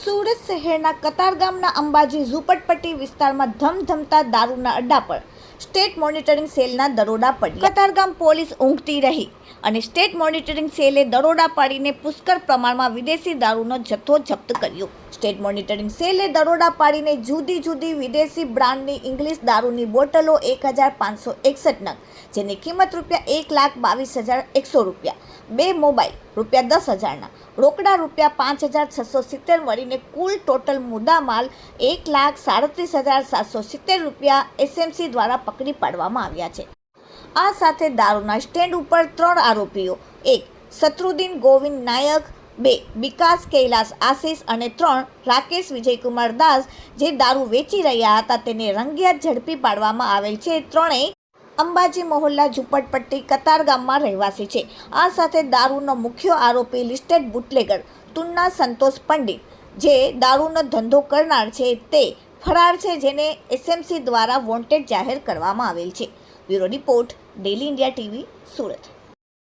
સુરત શહેરના કતાર ગામના અંબાજી ઝુંપડપટ્ટી વિસ્તારમાં ધમધમતા દારૂના અડ્ડા પર સ્ટેટ મોનિટરિંગ સેલના દરોડા પડ્યા. કતારગામ પોલીસ ઊંઘતી રહી અને સ્ટેટ મોનિટરિંગ સેલે દરોડા પાડીને પુષ્કળ પ્રમાણમાં વિદેશી દારૂનો જથ્થો જપ્ત કર્યો. સ્ટેટ મોનિટરિંગ સેલે દરોડા પાડીને જુદી જુદી વિદેશી બ્રાન્ડની ઇંગ્લિશ દારૂની બોટલો એક હજાર પાંચસો એકસઠ નંગ, જેની કિંમત રૂપિયા એક લાખ બાવીસ હજાર એકસો રૂપિયા, બે મોબાઈલ રૂપિયા દસ હજારના રોકડા રૂપિયા પાંચ હજાર છસો સિત્તેર મળીને કુલ ટોટલ મુદ્દામાલ એક લાખ સાડત્રીસ હજાર સાતસો સિત્તેર રૂપિયા એસએમસી દ્વારા પકડી પાડવામાં આવ્યા છે. આ સાથે દારૂના સ્ટેન્ડ ઉપર ત્રણ આરોપીઓ, એક શત્રુદ્દીન ગોવિંદ નાયક, બે વિકાસ કૈલાસ આશીષ અને ત્રણ રાકેશ વિજયકુમાર દાસ જે દારૂ વેચી રહ્યા હતા તેને રંગિયાત ઝડપી પાડવામાં આવેલ છે. ત્રણેય અંબાજી મોહલ્લા ઝુંપડપટ્ટી કતાર ગામમાં રહેવાસી છે. આ સાથે દારૂનો મુખ્ય આરોપી લિસ્ટેડ બુટલેગર, તુન્ના સંતોષ પંડિત, જે દારૂનો ધંધો કરનાર છે તે ફરાર છે જેને એસએમસી દ્વારા વોન્ટેડ જાહેર કરવામાં આવેલ છે. Bureau report, daily India TV, Surat.